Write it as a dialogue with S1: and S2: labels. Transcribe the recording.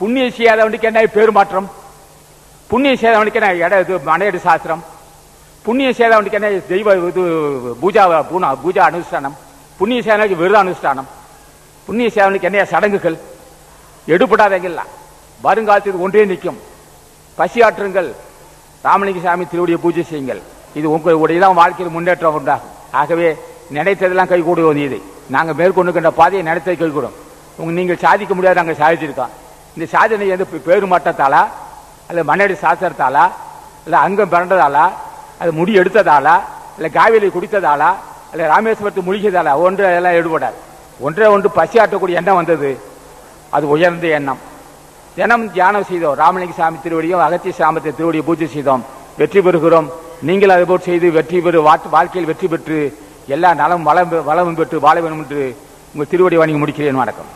S1: புண்ணிய செய்யாதவனுக்கு என்ன பேருமாற்றம்? புண்ணிய புண்ணியம் செய்தவனுக்கு என்ன இட இது மனையடி சாஸ்திரம்? புண்ணியம் செய்தவனுக்கு என்ன தெய்வ இது பூஜா பூனா பூஜா அனுஷ்டானம்? புண்ணிய சேவனுக்கு விருத அனுஷ்டானம்? புண்ணிய சேவனுக்கு என்ன சடங்குகள்? எடுபடாதீங்களா. வருங்காலத்தில் ஒன்றே நிற்கும். பசியாற்றுங்கள். ராமலிங்க சாமி திருவுடைய பூஜை செய்யுங்கள். இது உங்களுடைய தான் வாழ்க்கையில் முன்னேற்றம் உண்டாகும். ஆகவே நினைத்ததெல்லாம் கை கூடுவோம் இது நாங்கள் மேற்கொண்டுகின்ற பாதையை நினைத்தது கை கூடும் உங்க நீங்கள் சாதிக்க முடியாது நாங்கள் சாதிச்சிருக்கோம். இந்த சாதனை வந்து பேரு மாற்றத்தாலா அல்ல மண்ணடி சாஸ்திரத்தாலா இல்ல அங்கம் பிறந்ததாலா? அது முடி எடுத்ததாலா? இல்ல காவிரி குடித்ததாலா? இல்ல ராமேஸ்வரத்து முழுகியதாலா? ஒன்று அதெல்லாம் ஈடுபடாது ஒன்றே ஒன்று பசி ஆட்டக்கூடிய எண்ணம் வந்தது. அது உயர்ந்த எண்ணம். தினம் தியானம் செய்தோம். ராமலிங்க சாமி திருவடியும் அகத்திய சாமத்தை திருவடியை பூஜை செய்தோம். வெற்றி பெறுகிறோம். நீங்கள் அதுபோல் செய்து வெற்றி பெறு வாழ்க்கையில் வெற்றி பெற்று எல்லா நலம் வளம் வளமும் பெற்று வாழ வேண்டும் என்று உங்கள் திருவடி வணங்கி முடிக்கிறேன். வணக்கம்.